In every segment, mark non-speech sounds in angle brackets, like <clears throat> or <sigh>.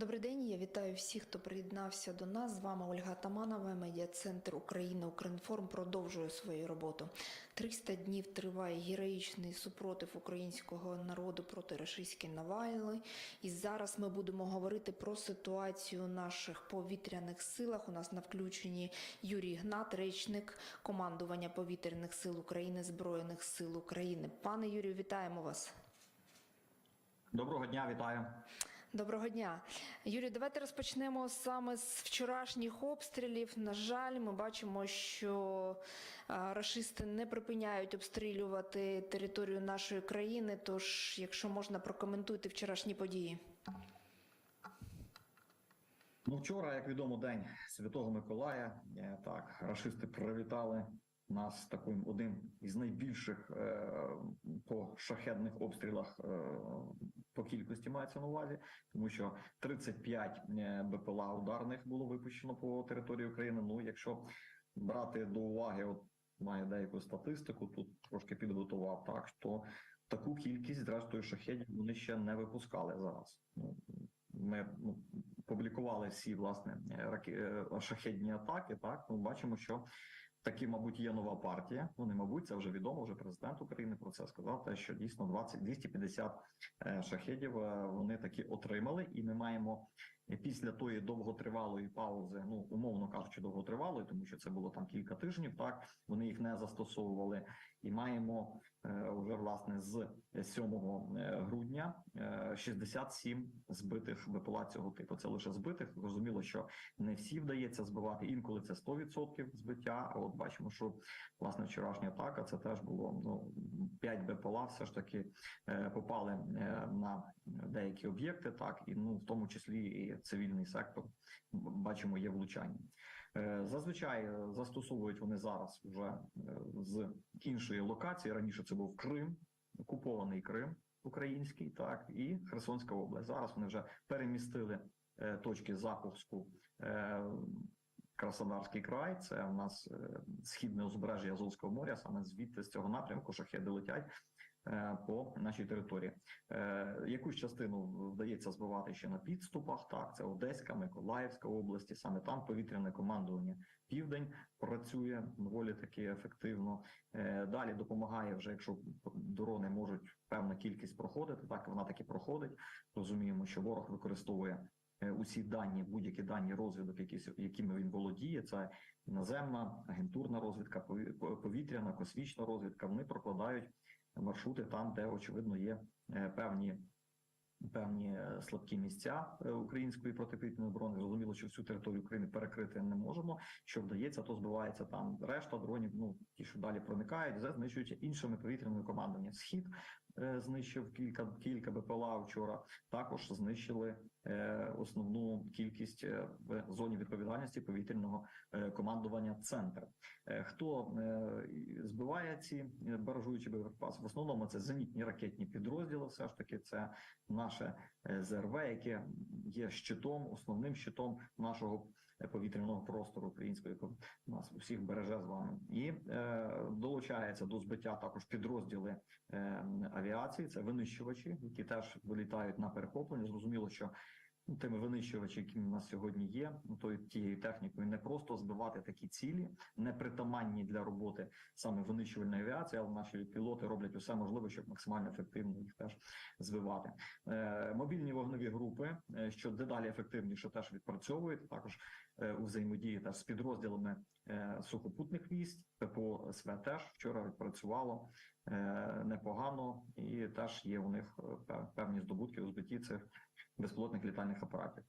Добрий день. Я вітаю всіх, хто приєднався до нас. З вами Ольга Таманова. Медіа-центр Україна Укрінформ продовжує свою роботу. 300 днів триває героїчний супротив українського народу проти рашистської навали. І зараз ми будемо говорити про ситуацію наших повітряних силах. У нас на включенні Юрій Гнат, речник командування повітряних сил України Збройних сил України. Пане Юрію, вітаємо вас. Доброго дня, вітаю. Доброго дня, Юрій. Давайте розпочнемо саме з вчорашніх обстрілів. На жаль, ми бачимо, що а, рашисти не припиняють обстрілювати територію нашої країни. Тож, якщо можна, прокоментуйте вчорашні події. Ну, вчора, як відомо, день Святого Миколая. Е, Так, рашисти привітали нас таким одним із найбільших е, по шахедних обстрілах е, по кількості мається на увазі, тому що 35 е, БПЛА ударних було випущено по території України. Ну, якщо брати до уваги, от маю деяку статистику, тут трошки підготував так, то таку кількість, зрештою, шахедів вони ще не випускали зараз. Ну, ми ну, публікували всі власне шахедні атаки. Так ми бачимо, що таки, мабуть, є нова партія. Не мабуть, це вже відомо. Вже президент України про це сказав. Те, що дійсно 20 250 е, шахедів е, вони такі отримали, і ми маємо е, після тої довготривалої паузи, ну умовно кажучи, довготривалої, тому що це було там кілька тижнів. Так вони їх не застосовували, і маємо е, вже власне з 7 е, грудня е, 67 збитих БПЛА цього типу. Це лише збитих. Зрозуміло, що не всі вдається збивати. Інколи це 100% збиття. А от бачимо, що власне вчорашня атака це теж було ну 5 БПЛА, все ж таки е, попали е, на деякі об'єкти. Так і ну в тому числі і цивільний сектор бачимо є влучання. Е, Зазвичай е, застосовують вони зараз вже е, з іншої локації. Раніше це був Крим, окупований Крим український, так і Херсонська область. Зараз вони вже перемістили точки запуску. Краснодарський край, це у нас східне узбережжя Азовського моря, саме звідти з цього напрямку шахеди летять по нашій території. Е, Якусь частину вдається збивати ще на підступах. Так, це Одеська, Миколаївська області. Саме там повітряне командування Південь працює доволі таки ефективно. Е, Далі допомагає вже, якщо дрони можуть певна кількість проходити, так вона таки проходить. Розуміємо, що ворог використовує е, усі дані, будь-які дані розвідок, які, якими він володіє. Це наземна, агентурна розвідка, пові- повітряна, космічна розвідка. Вони прокладають маршрути там, де очевидно є е, певні. Певні е, слабкі місця е, української протиповітряної оборони зрозуміло, що всю територію України перекрити не можемо. Що вдається, то збивається там решта дронів. Ну ті, що далі проникають, знищуються іншими повітряними командами. Схід знищив кілька кілька БПЛА вчора. Також знищили е, основну кількість е, в зоні відповідальності повітряного е, командування. Центр Е, хто е, збиває ці е, баражуючі боєприпаси? В основному це зенітні ракетні підрозділи. Все ж таки, це наше е, ЗРВ, яке є щитом, основним щитом нашого е, повітряного простору української яко нас усіх береже з вами, і е, долучається до збиття також підрозділи е, авіації. Це винищувачі, які теж вилітають на перехоплення. Зрозуміло, що ну, тими винищувачами, які в нас сьогодні є, ну то тією технікою не просто збивати такі цілі, непритаманні для роботи саме винищувальної авіації, але наші пілоти роблять усе можливе, щоб максимально ефективно їх теж збивати. Е, мобільні вогневі групи, е, що дедалі ефективніше теж відпрацьовують, також е, у взаємодії теж з підрозділами е, сухопутних військ. ППО СВ теж вчора відпрацювало е, непогано, і теж є у них е, певні здобутки у збитті цих безпілотних літальних апаратів.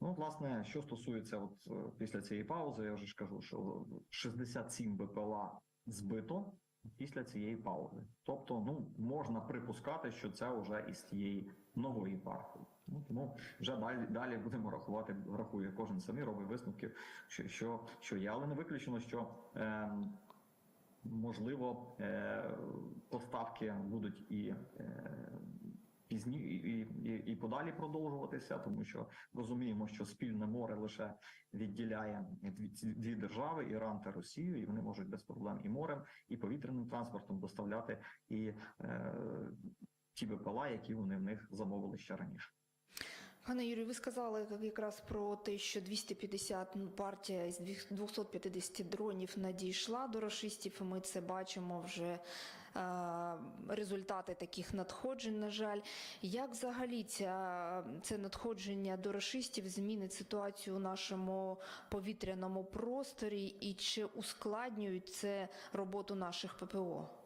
Ну, власне, що стосується, от е, після цієї паузи, я вже ж кажу, що 67 БПЛА збито після цієї паузи. Тобто, ну можна припускати, що це вже із тієї нової партії. Ну тому вже далі далі будемо рахувати. Рахує кожен самі робить висновки, що що, що є, але не виключено, що. Е, Можливо, поставки будуть і е, пізні і, і, і подалі продовжуватися, тому що розуміємо, що спільне море лише відділяє дві, держави Іран та Росію, і вони можуть без проблем і морем, і повітряним транспортом доставляти і е, ті БПЛА, які вони в них замовили ще раніше. Пане Юрію, ви сказали якраз про те, що 250 ну, партія із 250 дронів надійшла до рашистів, ми це бачимо вже результати таких надходжень. На жаль, як взагалі ця, це надходження до расистів змінить ситуацію у нашому повітряному просторі, і чи ускладнюють це роботу наших ППО?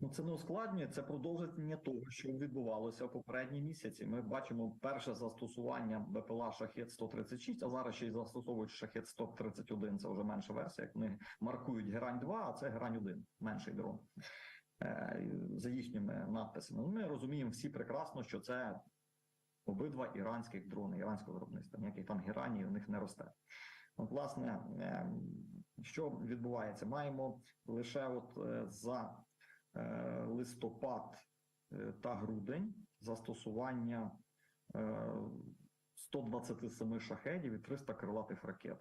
Ну, це не ускладнює, це продовження того, що відбувалося в попередні місяці. Ми бачимо перше застосування БПЛА Шахет 136, а зараз ще й застосовують Шахет 131, Це вже менша версія. Як вони маркують Герань 2, а це Герань 1, менший дрон. Е, За їхніми надписами. Ну, Ми розуміємо всі прекрасно, що це обидва іранських дрони, іранського виробництва. Ніяких там гераній у них не росте. От, власне, е, що відбувається? Маємо лише от е, за листопад е, та грудень застосування е, 127 шахедів і 300 крилатих ракет.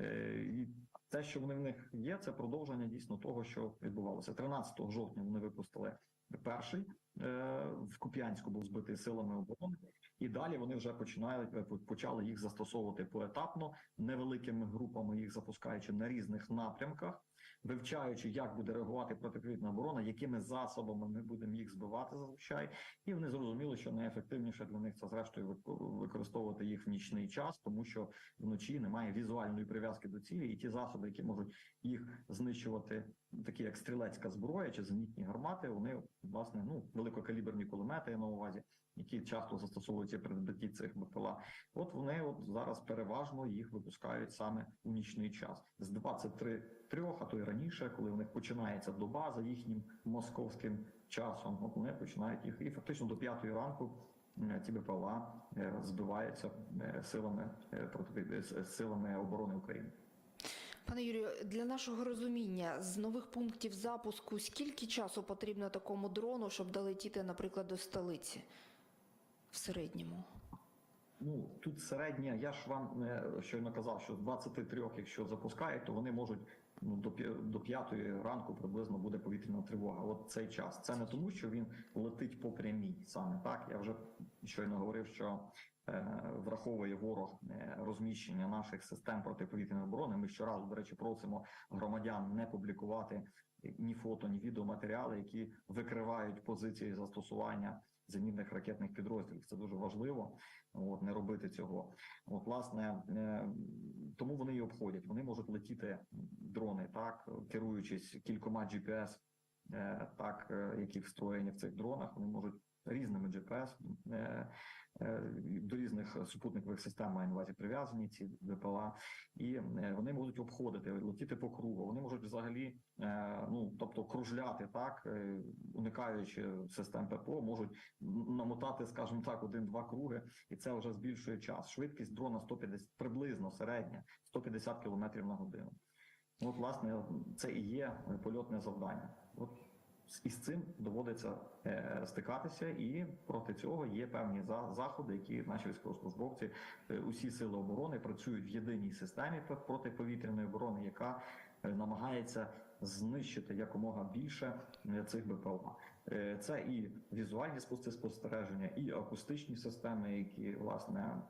Е, І те, що вони в них є, це продовження дійсно того, що відбувалося. 13 жовтня вони випустили перший е, в Куп'янську був збитий силами оборони, і далі вони вже починають е, почали їх застосовувати поетапно, невеликими групами їх запускаючи на різних напрямках вивчаючи, як буде реагувати протиповітряна оборона, якими засобами ми будемо їх збивати зазвичай, і вони зрозуміли, що найефективніше для них це зрештою використовувати їх в нічний час, тому що вночі немає візуальної прив'язки до цілі, і ті засоби, які можуть їх знищувати, такі як стрілецька зброя чи зенітні гармати, вони власне ну великокаліберні кулемети я на увазі. Які часто застосовуються при відбитті цих БПЛА, от вони от зараз переважно їх випускають саме у нічний час з 23 трьох, а то й раніше, коли у них починається доба за їхнім московським часом. От вони починають їх і фактично до п'ятої ранку ці БПЛА е, збиваються е, силами е, силами оборони України. Пане Юрію, для нашого розуміння з нових пунктів запуску скільки часу потрібно такому дрону, щоб долетіти, наприклад, до столиці в середньому? Ну тут середня, я ж вам е, щойно казав, що з 23, якщо запускають, то вони можуть ну до п'я- до п'ятої ранку приблизно буде повітряна тривога. От цей час. Це не тому, що він летить по прямій саме так. Я вже щойно говорив, що е, враховує ворог е, розміщення наших систем протиповітряної оборони. Ми щоразу, до речі, просимо громадян не публікувати ні фото, ні відеоматеріали, які викривають позиції застосування зенітних ракетних підрозділів. Це дуже важливо. От не робити цього. От, власне, е, тому вони і обходять. Вони можуть летіти дрони, так керуючись кількома GPS, е, так е, які встроєні в цих дронах. Вони можуть різними GPS е, е, до різних супутникових систем маю на увазі прив'язані ці БПЛА, і е, вони можуть обходити, летіти по кругу. Вони можуть взагалі, ну тобто кружляти так, уникаючи систем ППО, можуть намотати, скажімо так, один-два круги, і це вже збільшує час. Швидкість дрона 150, приблизно середня 150 км на годину. От, власне, це і є польотне завдання. От із цим доводиться е, стикатися, і проти цього є певні заходи, які наші військовослужбовці, е, усі сили оборони працюють в єдиній системі пр- протиповітряної оборони, яка е, намагається знищити якомога більше цих БПЛА. Це і візуальні спостереження, і акустичні системи, які власне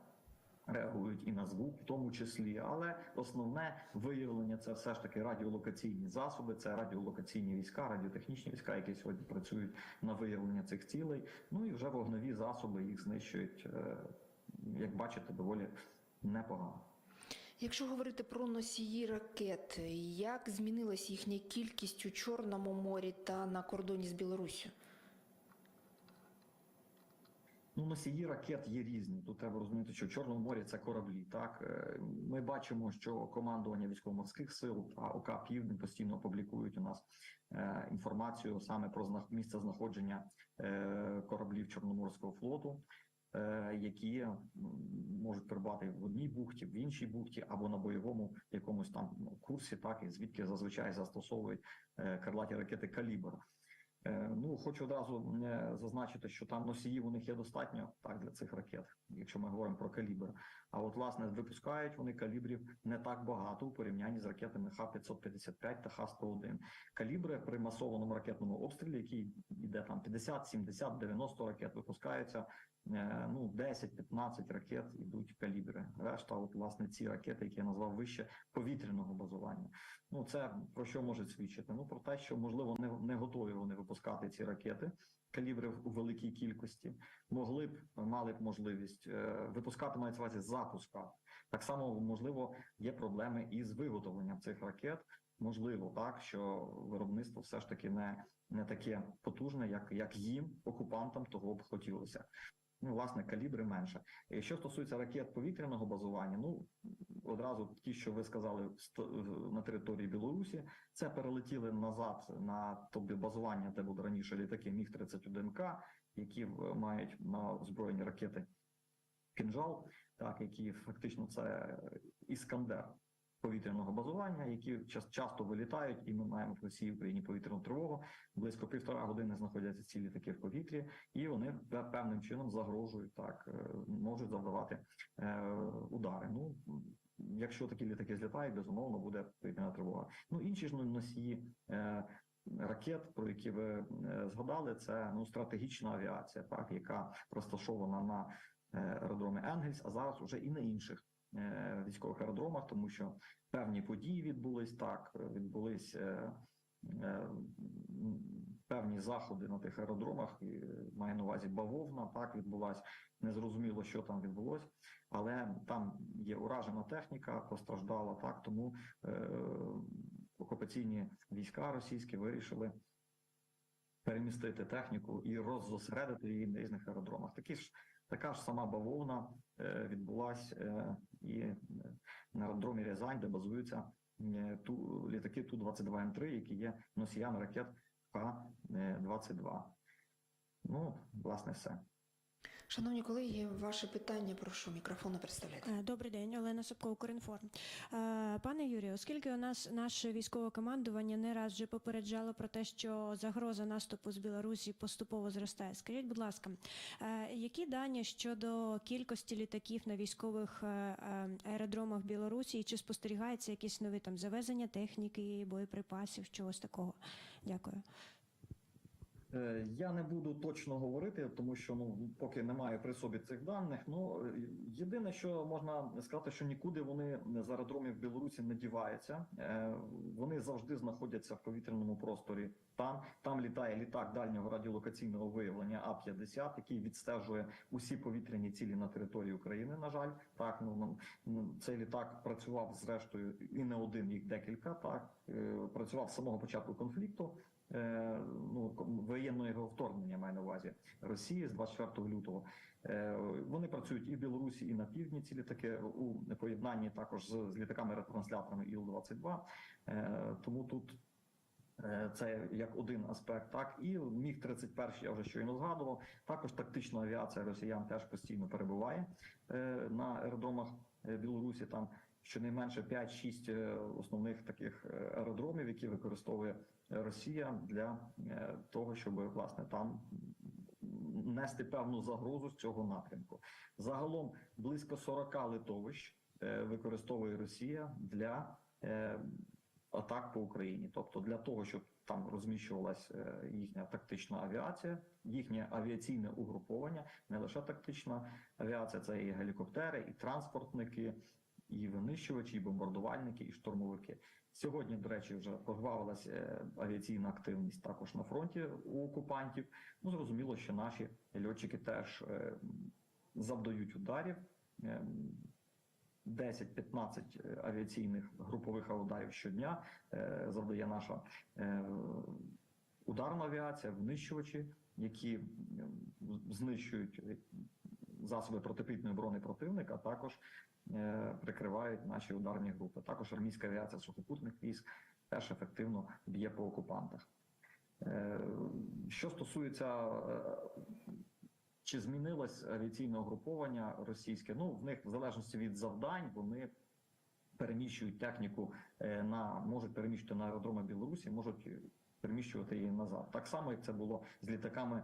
реагують і на звук, в тому числі, але основне виявлення це все ж таки радіолокаційні засоби, це радіолокаційні війська, радіотехнічні війська, які сьогодні працюють на виявлення цих цілей. Ну і вже вогневі засоби їх знищують, е, як бачите, доволі непогано. Якщо говорити про носії ракет, як змінилась їхня кількість у Чорному морі та на кордоні з Білоруссю? Ну, носії ракет є різні. Тут треба розуміти, що в Чорному морі це кораблі. Так Е, ми бачимо, що командування військово-морських сил та ОК Південь постійно публікують у нас е, інформацію саме про місце знаходження е, кораблів Чорноморського флоту. Які можуть прибати в одній бухті, в іншій бухті або на бойовому якомусь там курсі, так і звідки зазвичай застосовують крилаті ракети калібр. Е, Ну, хочу одразу е, зазначити, що там носіїв у них є достатньо так для цих ракет, якщо ми говоримо про калібр. А от власне випускають вони калібрів не так багато у порівнянні з ракетами Х-555 та Х-101. Калібри при масованому ракетному обстрілі, який йде там 50, 70, 90 ракет, випускаються ну 10-15 ракет ідуть калібри. Решта, от власне, ці ракети, які я назвав вище повітряного базування. Ну це про що може свідчити? Ну про те, що можливо не, не готові вони випускати ці ракети калібрів у великій кількості. Могли б мали б можливість е, випускати мається увазі запускати. Так само можливо є проблеми із виготовленням цих ракет. Можливо, так що виробництво все ж таки не, не таке потужне, як, як їм, окупантам, того б хотілося. Ну, власне, калібри менше. І Що стосується ракет повітряного базування, ну одразу ті, що ви сказали, на території Білорусі, це перелетіли назад на тобі базування, де були раніше літаки Міг 31 к які мають на озброєні ракети кінжал, так які фактично це іскандер повітряного базування, які час- часто вилітають, і ми маємо в Росії в Україні повітряну тривогу. Близько півтора години знаходяться ці літаки в повітрі, і вони певним чином загрожують так, е, можуть завдавати е, удари. Ну якщо такі літаки злітають, безумовно буде повітряна тривога. Ну інші ж носії. Е, Ракет, про які ви згадали, це ну стратегічна авіація, так яка розташована на аеродромі Енгельс, а зараз уже і на інших військових аеродромах, тому що певні події відбулись так, е, відбулись е, е, певні заходи на тих аеродромах. Е, маю на увазі бавовна. Так відбулась незрозуміло, що там відбулось, але там є уражена техніка, постраждала так. Тому е, окупаційні війська російські вирішили перемістити техніку і роззосередити її на різних аеродромах. Такі ж така ж сама бавовна е, відбулась е, і на аеродромі Рязань, де базуються е, ту літаки ту 22 м 3 які є носіями ракет Х-22. Ну, власне, все. Шановні колеги, ваше питання, прошу мікрофону представляти. Е, Добрий день, Олена Собко, Укрінформ. Е, Пане Юрію, оскільки у нас наше військове командування не раз вже попереджало про те, що загроза наступу з Білорусі поступово зростає. Скажіть, будь ласка, е, які дані щодо кількості літаків на військових аеродромах Білорусі, і чи спостерігається якісь нові там завезення техніки, боєприпасів, чогось такого? Дякую. Е, Я не буду точно говорити, тому що ну поки немає при собі цих даних. Ну єдине, що можна сказати, що нікуди вони з аеродромів Білорусі не діваються. Е, Вони завжди знаходяться в повітряному просторі. Там там літає літак дальнього радіолокаційного виявлення А 50 який відстежує усі повітряні цілі на території України. На жаль, так ну ну, цей літак працював зрештою і не один, їх декілька. Так Е, працював з самого початку конфлікту ну, воєнного його вторгнення маю на увазі Росії з 24 лютого. Е, Вони працюють і в Білорусі, і на півдні. Ці літаки у поєднанні також з, з літаками ретрансляторами Іл-22. Е, Тому тут е, це як один аспект. Так і міг 31 я вже щойно згадував. Також тактична авіація росіян теж постійно перебуває е, на аеродромах е, Білорусі. Там щонайменше 5-6 е, основних таких е, аеродромів, які використовує Росія для е, того, щоб власне там нести певну загрозу з цього напрямку. Загалом близько 40 литовищ е, використовує Росія для е, атак по Україні, тобто для того, щоб там розміщувалась е, їхня тактична авіація, їхнє авіаційне угруповання, не лише тактична авіація, це і гелікоптери, і транспортники, і винищувачі, і бомбардувальники, і штурмовики. Сьогодні, до речі, вже пожвавилася е, авіаційна активність також на фронті у окупантів. Ну зрозуміло, що наші льотчики теж е, завдають ударів. Е, 10-15 е, авіаційних групових ударів щодня завдає наша ударна авіація, винищувачі, які знищують засоби протиповітряної оборони противника, а також прикривають наші ударні групи. Також армійська авіація сухопутних військ теж ефективно б'є по окупантах. Е, Що стосується е, чи змінилось авіаційне угруповання російське? Ну в них в залежності від завдань вони переміщують техніку е, на можуть переміщувати на аеродроми Білорусі, можуть переміщувати її назад. Так само, як це було з літаками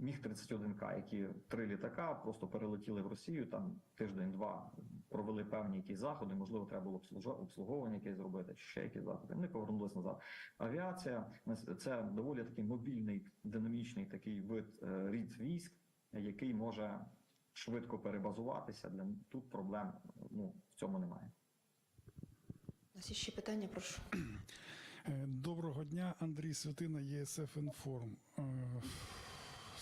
е, Міг 31К, які три літака просто перелетіли в Росію. Там тиждень-два провели певні якісь заходи. Можливо, треба було обслуговування якесь зробити, чи ще якісь заходи. Вони повернулись назад. Авіація це доволі такий мобільний, динамічний такий вид е, рід військ, який може швидко перебазуватися. Для тут проблем ну в цьому немає. У нас є ще питання, прошу. Е, Доброго дня, Андрій Святина, ЄСФ Інформ.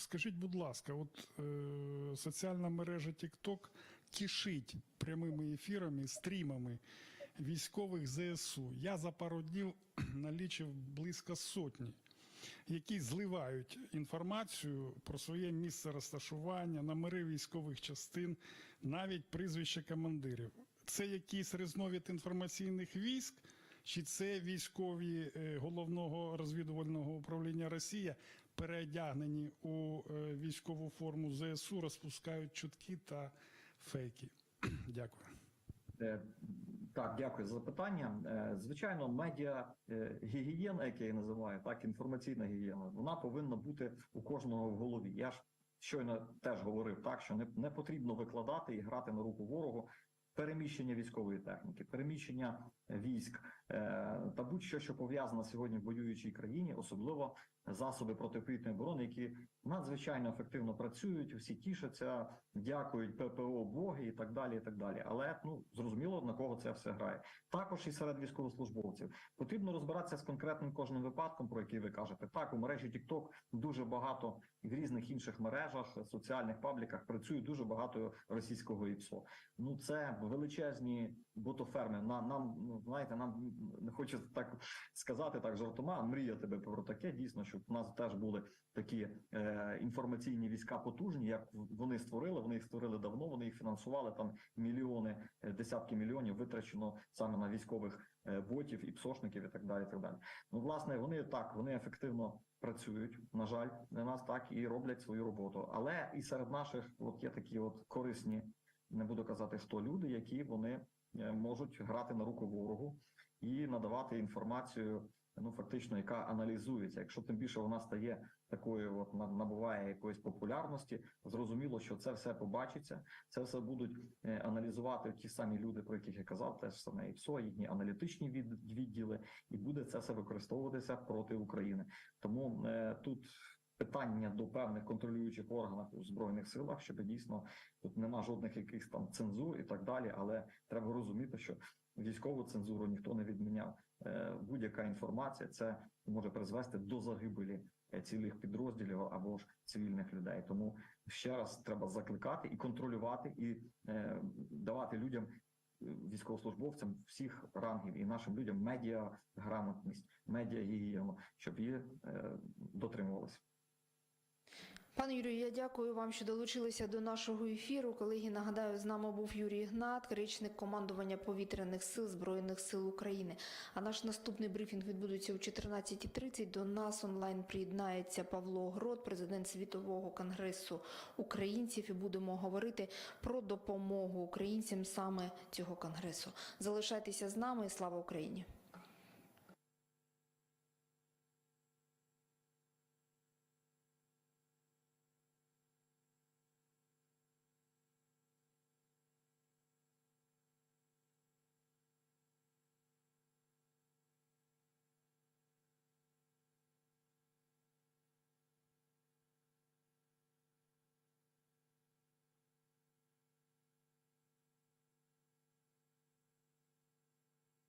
Скажіть, будь ласка, от е, соціальна мережа TikTok кишить прямими ефірами, стрімами військових ЗСУ. Я за пару днів <clears throat> налічив близько сотні, які зливають інформацію про своє місце розташування, номери військових частин, навіть прізвища командирів. Це якийсь різновид інформаційних військ, чи це військові е, головного розвідувального управління Росія переодягнені у е, військову форму ЗСУ, розпускають чутки та фейки? <clears throat> Дякую. Е, Так, дякую за запитання. Е, Звичайно, медіа гігієна, як я її називаю, так інформаційна гігієна, вона повинна бути у кожного в голові. Я ж щойно теж говорив так, що не, не потрібно викладати і грати на руку ворогу. Переміщення військової техніки, переміщення військ е, та будь-що, що пов'язано сьогодні в воюючій країні, особливо засоби протиповітряної оборони, які надзвичайно ефективно працюють, всі тішаться, дякують ППО, боги і так далі. І так далі. Але ну зрозуміло на кого це все грає. Також і серед військовослужбовців потрібно розбиратися з конкретним кожним випадком, про який ви кажете. Так, у мережі TikTok дуже багато в різних інших мережах, соціальних пабліках працює дуже багато російського ІПСО. Ну це величезні ботоферми. На нам ну знаєте, нам не хочу так сказати так жартома. Мріяти би про таке дійсно, щоб у нас теж були такі е, інформаційні війська потужні, як вони створили. Вони їх створили давно. Вони їх фінансували там мільйони, е, десятки мільйонів витрачено саме на військових е, ботів і псошників і так далі. І так далі. Ну, власне, вони так вони ефективно працюють. На жаль, для нас так і роблять свою роботу. Але і серед наших от є такі от корисні, не буду казати, хто люди, які вони можуть грати на руку ворогу і надавати інформацію. Ну, фактично, яка аналізується. Якщо тим більше вона стає такою, от на- набуває якоїсь популярності, зрозуміло, що це все побачиться, це все будуть е, аналізувати ті самі люди, про яких я казав, теж саме ІПСО, їхні аналітичні від- відділи, і буде це все використовуватися проти України. Тому е, тут питання до певних контролюючих органів у збройних силах, щоб дійсно тут нема жодних якихось там цензур і так далі. Але треба розуміти, що військову цензуру ніхто не відміняв. Е, Будь-яка інформація це може призвести до загибелі е, цілих підрозділів або ж цивільних людей. Тому ще раз треба закликати і контролювати, і е, давати людям. е, Військовослужбовцям всіх рангів і нашим людям медіа грамотність, медіа гігієну, щоб її е, дотримувалися. Пане Юрію, я дякую вам, що долучилися до нашого ефіру. Колеги, нагадаю, з нами був Юрій Гнат, речник командування повітряних сил Збройних сил України. А наш наступний брифінг відбудеться о 14.30. До нас онлайн приєднається Павло Грот, президент Світового конгресу українців, і будемо говорити про допомогу українцям саме цього конгресу. Залишайтеся з нами і слава Україні!